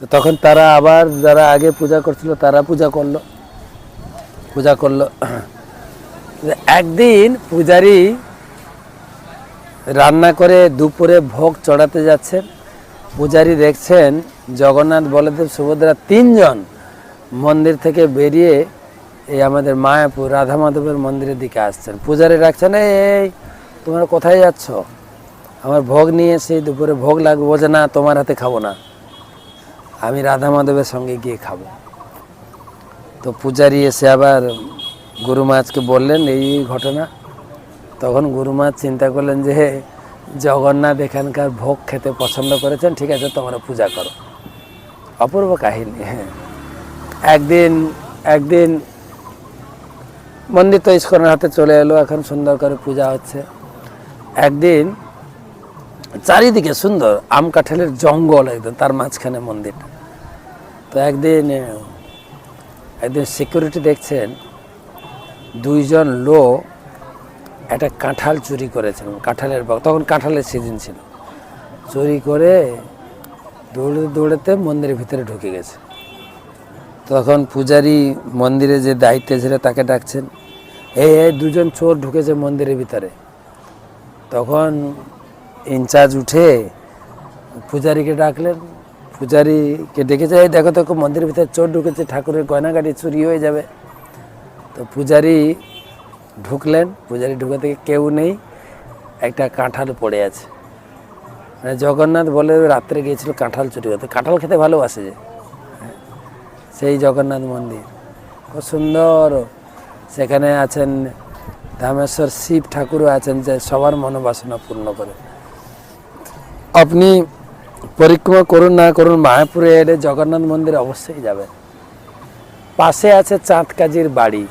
তো তখন তারা আবার যারা আগে পূজা করছিল, তারা পূজা করল। পূজা করল। একদিন পূজারি রান্না করে দুপুরে ভোগ চড়াতে যাচ্ছেন পূজারি দেখছেন জগন্নাথ, বলদেব, সুভদ্রা তিনজন মন্দির থেকে বেরিয়ে এই আমাদের মায়াপুর রাধা মাধবের মন্দিরের দিকে আসছেন। পূজারি রাখছেন, এই, তোমরা কোথায় যাচ্ছ? আমার ভোগ নিয়ে এসে দুপুরে ভোগ লাগবে। যে না, তোমার হাতে খাব না। আমি রাধা মাধবের সঙ্গে গিয়ে খাব। তো পূজারি এসে আবার গুরু মহারাজকে বললেন, এই ঘটনা। তখন গুরু মাছ চিন্তা করলেন যে জগন্নাথ এখানকার ভোগ খেতে পছন্দ করেছেন, ঠিক আছে, তোমরা পূজা করো। অপূর্ব কাহিনী হ্যাঁ। একদিন একদিন মন্দির তো ইস্কনের হাতে চলে এলো, এখন সুন্দর করে পূজা হচ্ছে। একদিন চারিদিকে সুন্দর আম কাঁঠালের জঙ্গল একদম তার মাঝখানে মন্দিরটা তো একদিন একদিন সিকিউরিটি দেখছেন, দুইজন লোক একটা কাঁঠাল চুরি করেছেন কাঁঠালের তখন কাঁঠালের সিজন ছিল। চুরি করে দৌড়ে, দৌড়েতে মন্দিরের ভিতরে ঢুকে গেছে। তখন পূজারি মন্দিরে যে দায়িত্বে ছিল, তাকে ডাকছেন এই দুজন চোর ঢুকেছে মন্দিরের ভিতরে। তখন ইনচার্জ উঠে পূজারীকে ডাকলেন। পূজারীকে ডেকে যায় দেখো তো মন্দিরের ভিতরে চোর ঢুকেছে, ঠাকুরের গয়নাগাটি চুরি হয়ে যাবে। তো পূজারি ঢুকলেন। পূজারি ঢুকে থেকে কেউ নেই, একটা কাঁঠাল পড়ে আছে। মানে জগন্নাথ বলে রাত্রে গিয়েছিল কাঁঠাল চুরি করতে। কাঁঠাল খেতে ভালোবাসে যে। সেই জগন্নাথ মন্দির। খুব সুন্দর। সেখানে আছেন ধামেশ্বর শিব ঠাকুরও আছেন যে সবার মনোবাসনা পূর্ণ করে। আপনি পরিক্রমা করুন না করুন, মায়াপুরে এলে জগন্নাথ মন্দির অবশ্যই যাবেন। পাশে আছে চাঁদকাজির বাড়ি।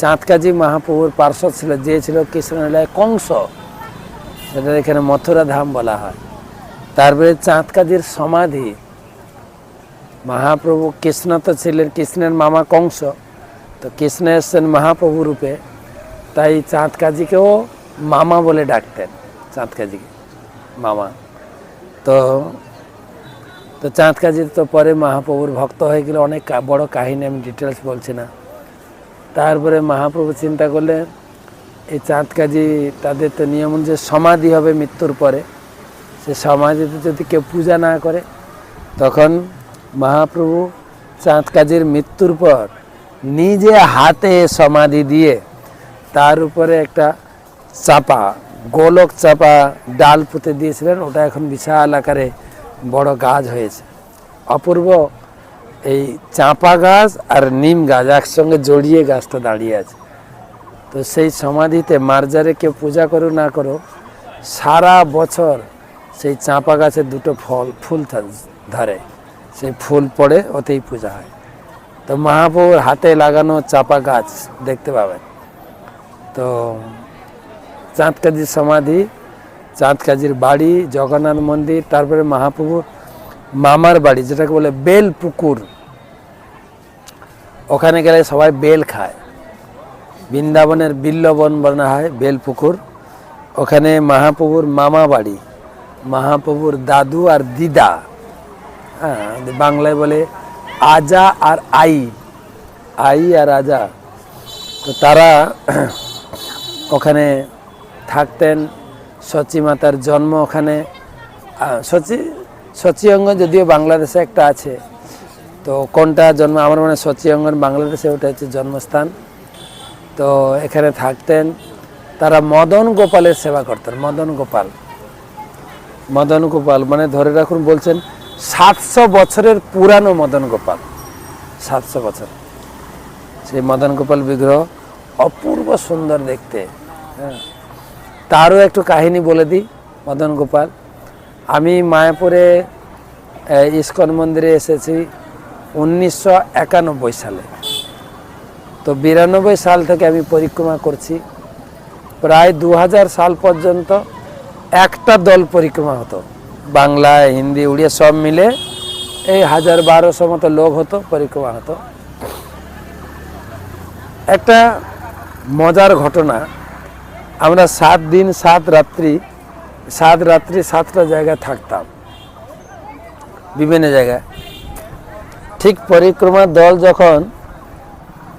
চাঁদকাজি মহাপ্রভুর পার্শ্বদ ছিল, যে ছিল কৃষ্ণলীলায় কংস। সেটা এখানে মথুরা ধাম বলা হয়। তারপরে চাঁদকাজির সমাধি। মহাপ্রভু কৃষ্ণ তো ছিলেন, কৃষ্ণের মামা কংস। তো কৃষ্ণ এসছেন মহাপ্রভু রূপে। তাই চাঁদকাজিকেও মামা বলে ডাকতেন, চাঁদকাজিকে মামা। তো তো চাঁদকাজির তো পরে মহাপ্রভুর ভক্ত হয়ে গেলে অনেক বড় কাহিনী আমি ডিটেলস বলছি না। তারপরে মহাপ্রভু চিন্তা করলে, এই চাঁদকাজি তাদের তো নিয়ম যে সমাধি হবে মৃত্যুর পরে। সে সমাধিতে যদি কেউ পূজা না করে, তখন মহাপ্রভু চাঁদকাজির মৃত্যুর পর নিজে হাতে সমাধি দিয়ে তার উপরে একটা চাপা গোলক চাপা ডাল পুঁতে দিয়েছিলেন, ওটা এখন বিশাল আকারে বড় গাছ হয়েছে। অপূর্ব এই চাঁপা গাছ আর নিম গাছ একসঙ্গে জড়িয়ে গাছটা দাঁড়িয়ে আছে। তো সেই সমাধিতে মার্জারে কেউ পূজা করো না করো সারা বছর সেই চাঁপা গাছের দুটো ফল, ফুল ধরে, সেই ফুল পড়ে ওতেই পূজা হয়। তো মহাপ্রভুর হাতে লাগানো চাপা গাছ দেখতে পাবেন। তো চাঁদকাজির সমাধি, চাঁদকাজির বাড়ি, জগন্নাথ মন্দির, তারপরে মহাপ্রভুর মামার বাড়ি, যেটাকে বলে বেল পুকুর। ওখানে গেলে সবাই বেল খায়। বৃন্দাবনের বিল্লবন বনা হয় বেল পুকুর। ওখানে মহাপ্রভুর মামা বাড়ি, মহাপ্রভুর দাদু আর দিদা। হ্যাঁ বাংলায় বলে আজা আর আই আই আর আজা। তো তারা ওখানে থাকতেন। সচি মাতার জন্ম ওখানে। সচি সচি অঙ্গন যদিও বাংলাদেশে একটা আছে, তো কোনটা জন্ম, আমার মনে সচি অঙ্গন বাংলাদেশে ওটা হচ্ছে জন্মস্থান। তো এখানে থাকতেন। তারা মদন গোপালের সেবা করতেন, মদন গোপাল। মদন গোপাল মানে ধরে রাখুন বলছেন সাতশো বছরের পুরানো মদন গোপাল। সাতশো বছর। সেই মদন গোপাল বিগ্রহ অপূর্ব সুন্দর দেখতে। হ্যাঁ। তারও একটু কাহিনী বলে দিই, মদন গোপাল। আমি মায়াপুরে ইস্কন মন্দিরে এসেছি উনিশশো একানব্বই সালে। তো বিরানব্বই সাল থেকে আমি পরিক্রমা করছি। প্রায় দু হাজার সাল পর্যন্ত একটা দল পরিক্রমা হতো। বাংলা, হিন্দি, উড়িয়া সব মিলে এই হাজার বারোশো মতো লোক হতো, পরিক্রমা হতো। একটা মজার ঘটনা আমরা সাত দিন, সাত রাত্রি সাত রাত্রি সাতটা জায়গায় থাকতাম। বিভিন্ন জায়গায়। ঠিক পরিক্রমা দল যখন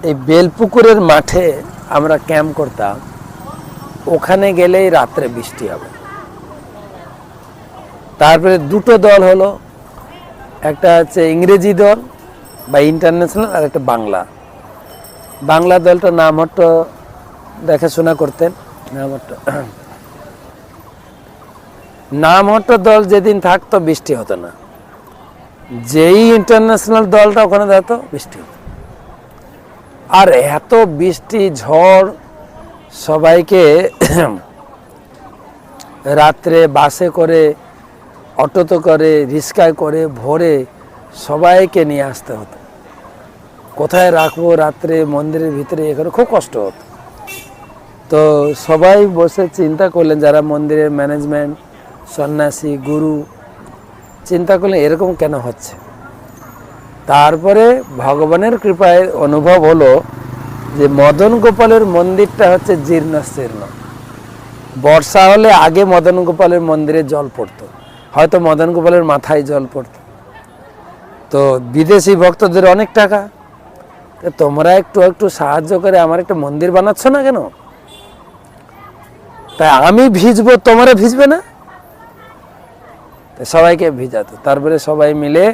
এই বেলপুকুরের মাঠে আমরা ক্যাম্প করতাম, ওখানে গেলেই রাত্রে বৃষ্টি হবে। তারপরে দুটো দল হলো, একটা হচ্ছে ইংরেজি দল বা ইন্টারন্যাশনাল আর একটা বাংলা। বাংলা দলটা নামহট্ট দেখাশোনা করতেন। নামহট্ট নামহট্ট দল যেদিন থাকতো বৃষ্টি হতো না। যেই ইন্টারন্যাশনাল দলটা ওখানে যেত বৃষ্টি হতো। আর এত বৃষ্টি, ঝড়, সবাইকে রাত্রে বাসে করে, অটোতে করে, রিক্সায় করে, ভোরে সবাইকে নিয়ে আসতে হতো। কোথায় রাখব রাত্রে মন্দিরের ভিতরে এখানে খুব কষ্ট হতো। তো সবাই বসে চিন্তা করলেন যারা মন্দিরের ম্যানেজমেন্ট সন্ন্যাসী, গুরু, চিন্তা করলেন এরকম কেন হচ্ছে? তারপরে ভগবানের কৃপায় অনুভব হলো যে মদন গোপালের মন্দিরটা হচ্ছে জীর্ণ শীর্ণ বর্ষা হলে আগে মদন গোপালের মন্দিরে জল পড়তো, হয়তো মদন গোপালের মাথায় জল পড়তো। তো বিদেশি ভক্তদের অনেক টাকা তোমরা একটু একটু সাহায্য করে আমার একটা মন্দির বানাচ্ছ না কেন? তাই আমি ভিজবো, তোমরা ভিজবে না? সবাইকে ভিজাতো। তারপরে সবাই মিলে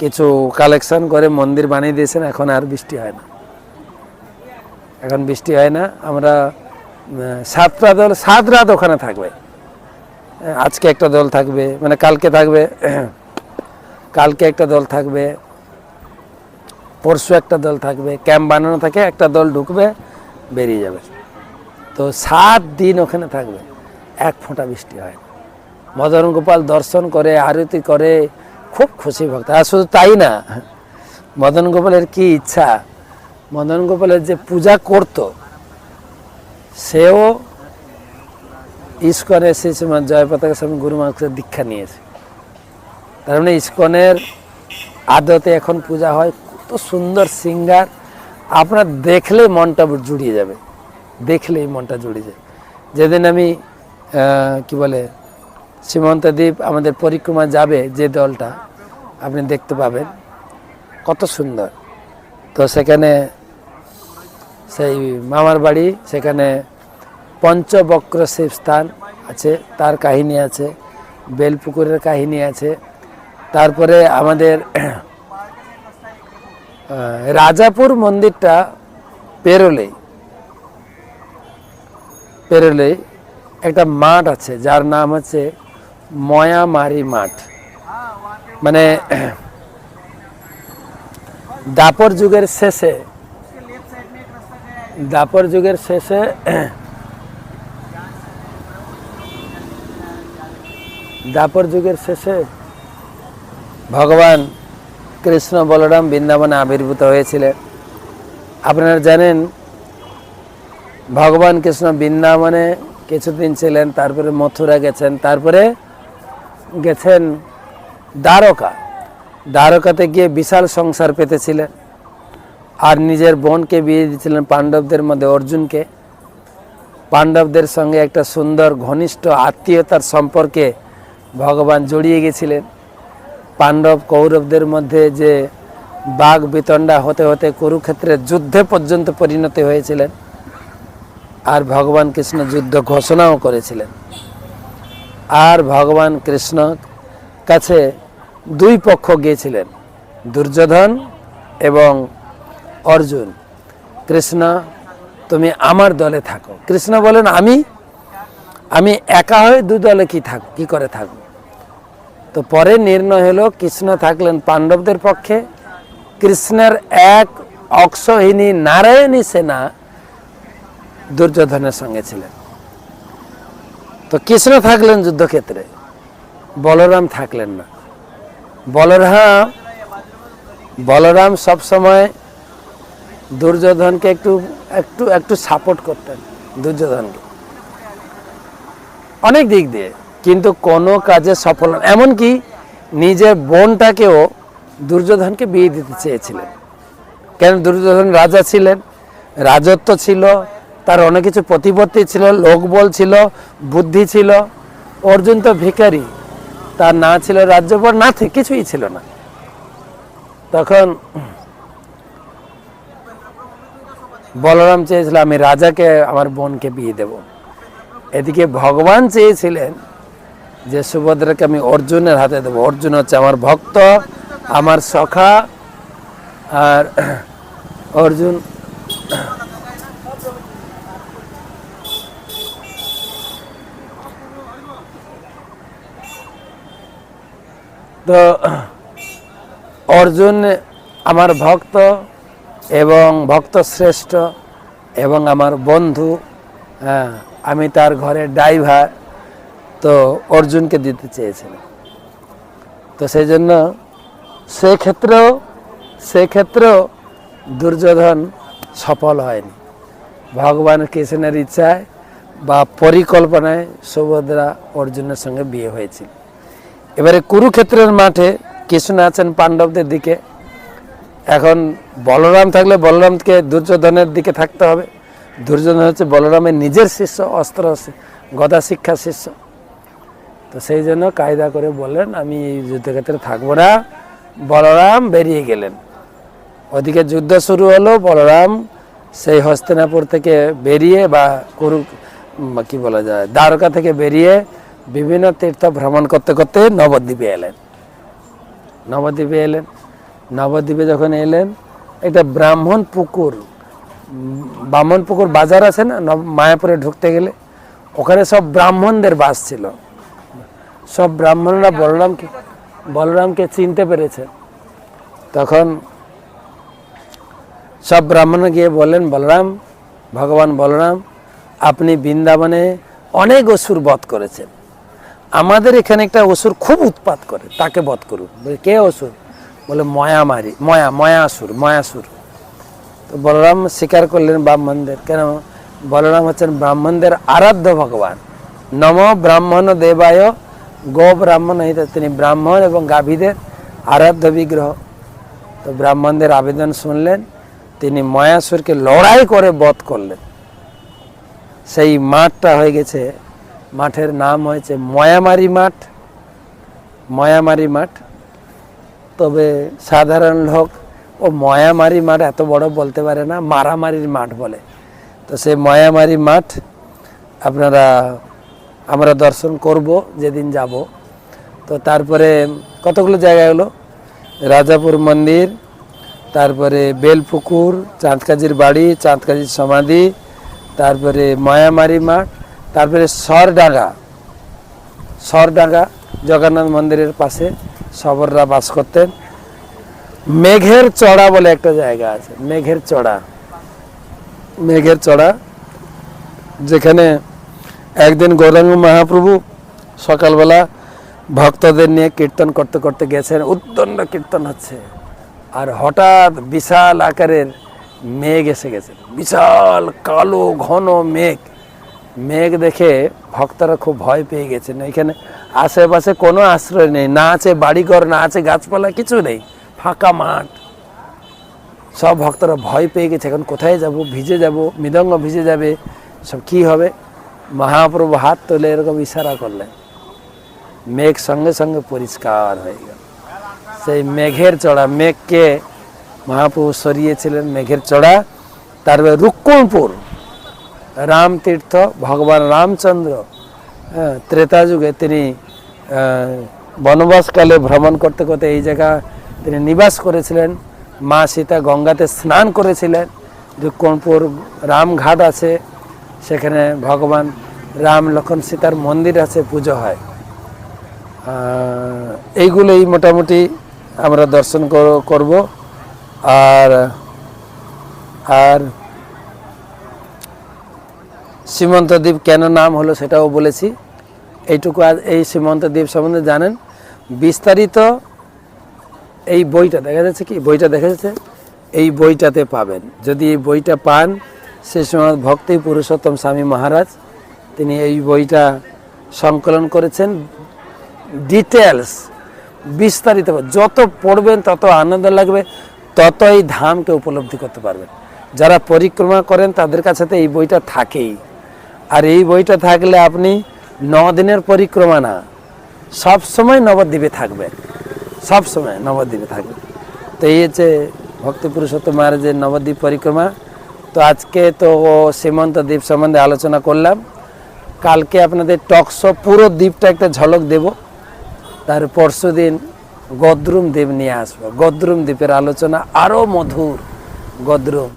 কিছু কালেকশন করে মন্দির বানিয়ে দিয়েছেন, এখন আর বৃষ্টি হয় না। এখন বৃষ্টি হয় না, আমরা সাতটা দল, সাত রাত ওখানে থাকবে। আজকে একটা দল থাকবে মানে কালকে থাকবে, কালকে একটা দল থাকবে, পরশু একটা দল থাকবে ক্যাম্প বানানো থাকে, একটা দল ঢুকবে, বেরিয়ে যাবে। তো সাত দিন ওখানে থাকবে। এক ফোঁটা বৃষ্টি হয় মদন গোপাল দর্শন করে, আরতি করে, খুব খুশি ভক্ত। আর শুধু তাই না, মদন গোপালের কি ইচ্ছা? মদন গোপালের যে পূজা করত, সেও ইস্কনে সেই সময় জয় পতাকা স্বামী গুরু মাংসের দীক্ষা নিয়েছে। তার মানে ইস্কনের আদতে এখন পূজা হয়। কত সুন্দর সিঙ্গার। আপনার দেখলে মনটা জুড়িয়ে যাবে। দেখলেই মনটা জুড়ে যায়। যেদিন আমি কি বলে, সীমন্ত দ্বীপ আমাদের পরিক্রমা যাবে যে দলটা, আপনি দেখতে পাবেন কত সুন্দর। তো সেখানে সেই মামার বাড়ি, সেখানে পঞ্চবক্র শিব স্থান আছে, তার কাহিনী আছে, বেলপুকুরের কাহিনী আছে। তারপরে আমাদের রাজাপুর মন্দিরটা পেরোলেই। পেরোলেই একটা মাঠ আছে, যার নাম হচ্ছে ময়ামারি মাঠ। মানে দাপর যুগের শেষে, দাপর যুগের শেষে, দাপর যুগের শেষে ভগবান কৃষ্ণ বলরাম বৃন্দাবনে আবির্ভূত হয়েছিলেন। আপনারা জানেন ভগবান কৃষ্ণ বৃন্দাবনে কিছুদিন ছিলেন, তারপরে মথুরা গেছেন, তারপরে গেছেন দ্বারকা। দ্বারকাতে গিয়ে বিশাল সংসার পেতেছিলেন। আর নিজের বোনকে বিয়ে দিয়েছিলেন পাণ্ডবদের মধ্যে, অর্জুনকে। পাণ্ডবদের সঙ্গে একটা সুন্দর ঘনিষ্ঠ আত্মীয়তার সম্পর্কে ভগবান জড়িয়ে গেছিলেন। পাণ্ডব কৌরবদের মধ্যে যে বাঘ বিতণ্ডা হতে হতে কুরুক্ষেত্রের যুদ্ধে পর্যন্ত পরিণত হয়েছিলেন। আর ভগবান কৃষ্ণ যুদ্ধ ঘোষণাও করেছিলেন। আর ভগবান কৃষ্ণ কাছে দুই পক্ষ গিয়েছিলেন, দুর্যোধন এবং অর্জুন। কৃষ্ণ, তুমি আমার দলে থাকো। কৃষ্ণ বলেন, আমি আমি একা হয়ে দু দলে কি থাক, কি করে থাকব? তো পরে নির্ণয় হলো, কৃষ্ণ থাকলেন পাণ্ডবদের পক্ষে। কৃষ্ণের এক অক্ষহীনী নারায়ণী সেনা দুর্যোধনের সঙ্গে ছিলেন। তো কৃষ্ণ থাকলেন যুদ্ধক্ষেত্রে, বলরাম থাকলেন না। বলরাম বলরাম সব সময় দুর্যোধনকে একটু একটু একটু সাপোর্ট করতেন দুর্যোধনকে। অনেক দিক দিয়ে, কিন্তু কোনো কাজে সফল এমনকি নিজের বোনটাকেও দুর্যোধনকে বিয়ে দিতে চেয়েছিলেন। কেন? দুর্যোধন রাজা ছিলেন, রাজত্ব ছিল তার অনেক কিছু প্রতিপত্তি ছিল, লোকবল ছিল, বুদ্ধি ছিল। অর্জুন তো ভিখারি, তার না ছিল রাজ্যপর না কিছুই ছিল না। তখন বলরাম চেয়েছিল, আমি রাজাকে, আমার বোনকে বিয়ে দেব। এদিকে ভগবান চেয়েছিলেন যে, সুভদ্রাকে আমি অর্জুনের হাতে দেবো। অর্জুন হচ্ছে আমার ভক্ত, আমার সখা, আর অর্জুন তো অর্জুন আমার ভক্ত এবং ভক্ত শ্রেষ্ঠ এবং আমার বন্ধু হ্যাঁ আমি তার ঘরের ড্রাইভার। তো অর্জুনকে দিতে চেয়েছিলাম। তো সেই জন্য সেক্ষেত্রেও সেক্ষেত্রেও দুর্যোধন সফল হয়নি। ভগবান কৃষ্ণের ইচ্ছায় বা পরিকল্পনায় সুভদ্রা অর্জুনের সঙ্গে বিয়ে হয়েছিল। এবারে কুরুক্ষেত্রের মাঠে কৃষ্ণ আছেন পাণ্ডবদের দিকে। এখন বলরাম থাকলে বলরামকে দুর্যোধনের দিকে থাকতে হবে। দুর্যোধন হচ্ছে বলরামের নিজের শিষ্য, অস্ত্র গদা শিক্ষা শিষ্য। তো সেই জন্য কায়দা করে বললেন, আমি এই যুদ্ধক্ষেত্রে থাকব না। বলরাম বেরিয়ে গেলেন। ওদিকে যুদ্ধ শুরু হলো, বলরাম সেই হস্তিনাপুর থেকে বেরিয়ে বা কুরু কি বলা যায়, দ্বারকা থেকে বেরিয়ে বিভিন্ন তীর্থ ভ্রমণ করতে করতে নবদ্বীপে এলেন। নবদ্বীপে এলেন। নবদ্বীপে যখন এলেন একটা ব্রাহ্মণ পুকুর ব্রাহ্মণ পুকুর বাজার আছে না মায়াপুরে ঢুকতে গেলে, ওখানে সব ব্রাহ্মণদের বাস ছিল। সব ব্রাহ্মণরা বলরামকে বলরামকে চিনতে পেরেছে। তখন সব ব্রাহ্মণ গিয়ে বললেন, বলরাম, ভগবান বলরাম, আপনি বৃন্দাবনে অনেক অসুর বধ করেছেন। আমাদের এখানে একটা অসুর খুব উৎপাত করে, তাকে বধ করুন। বলে, কে অসুর? বলে, ময়ামারি, ময়া, ময়াসুর ময়াসুর। তো বলরাম স্বীকার করলেন ব্রাহ্মণদের। কেন? বলরাম হচ্ছেন ব্রাহ্মণদের আরাধ্য ভগবান। নম ব্রাহ্মণ দেবায়, গো ব্রাহ্মণ হিত তিনি ব্রাহ্মণ এবং গাভীদের আরাধ্য বিগ্রহ। তো ব্রাহ্মণদের আবেদন শুনলেন। তিনি ময়াসুরকে লড়াই করে বধ করলেন। সেই মাঠটা হয়ে গেছে মাঠের নাম হয়েছে ময়ামারি মাঠ ময়ামারি মাঠ। তবে সাধারণ লোক ও ময়ামারি মাঠ এত বড় বলতে পারে না, মারামারির মাঠ বলে। তো সেই ময়ামারি মাঠ আপনারা, আমরা দর্শন করব, যেদিন যাব। তো তারপরে কতগুলো জায়গা হলো? রাজাপুর মন্দির, তারপরে বেলপুকুর, চাঁদকাজির বাড়ি, চাঁদকাজির সমাধি, তারপরে মায়ামারি মাঠ তারপরে সরডাঙ্গা। সরডাঙ্গা জগন্নাথ মন্দিরের পাশে সবররা বাস করতেন। মেঘের চড়া বলে একটা জায়গা আছে, মেঘের চড়া। মেঘের চড়া, যেখানে একদিন গৌরাঙ্গ মহাপ্রভু সকালবেলা ভক্তদের নিয়ে কীর্তন করতে করতে গেছেন, উদ্দণ্ড কীর্তন হচ্ছে। আর হঠাৎ বিশাল আকারের মেঘ এসে গেছে, বিশাল কালো ঘন মেঘ। মেঘ দেখে ভক্তরা খুব ভয় পেয়ে গেছেন। এখানে আশেপাশে কোনো আশ্রয় নেই, না আছে বাড়িঘর, না আছে গাছপালা, কিছু নেই, ফাঁকা মাঠ। সব ভক্তরা ভয় পেয়ে গেছে, এখন কোথায় যাব, ভিজে যাব, মৃদঙ্গ ভিজে যাবে, সব কি হবে? মহাপ্রভু হাত তোলে এরকম ইশারা করলেন। মেঘ সঙ্গে সঙ্গে পরিষ্কার হয়ে গেল। সেই মেঘের চড়া, মেঘকে মহাপ্রভু সরিয়েছিলেন, মেঘের চড়া তারপরে রুক্কুণপুর রামতীর্থ ভগবান রামচন্দ্র ত্রেতা যুগে তিনি বনবাসকালে ভ্রমণ করতে করতে এই জায়গা তিনি নিবাস করেছিলেন। মা সীতা গঙ্গাতে স্নান করেছিলেন। রুক্কুণপুর রামঘাট আছে, সেখানে ভগবান রাম লক্ষণ সীতার মন্দির আছে, পুজো হয়। এইগুলোই মোটামুটি আমরা দর্শন কর- করব। আর আর সীমন্ত দ্বীপ কেন নাম হলো সেটাও বলেছি। এইটুকু আজ এই সীমন্ত দ্বীপ সম্বন্ধে জানেন। বিস্তারিত এই বইটা দেখা যাচ্ছে কি? বইটা দেখা যাচ্ছে, এই বইটাতে পাবেন। যদি এই বইটা পান সে সময় ভক্তি পুরুষোত্তম স্বামী মহারাজ, তিনি এই বইটা সংকলন করেছেন। ডিটেলস বিস্তারিত, যত পড়বেন, তত আনন্দ লাগবে তত এই ধামকে উপলব্ধি করতে পারবেন। যারা পরিক্রমা করেন, তাদের কাছে তো এই বইটা থাকেই। আর এই বইটা থাকলে আপনি ন দিনের পরিক্রমা না। সব সময় নবদ্বীপে থাকবেন সব সময় নবদ্বীপে থাকবেন তো এই হচ্ছে ভক্তি পুরুষোত্তম মহারাজের নবদ্বীপ পরিক্রমা, তো আজকে তো সীমন্ত দ্বীপ সম্বন্ধে আলোচনা করলাম। কালকে আপনাদের টকশো পুরো দ্বীপটা একটা ঝলক দেব। তার পরশু দিন গদ্রুম দ্বীপ নিয়ে আসব। গদ্রুম দ্বীপের আলোচনা আরও মধুর। গদ্রুম।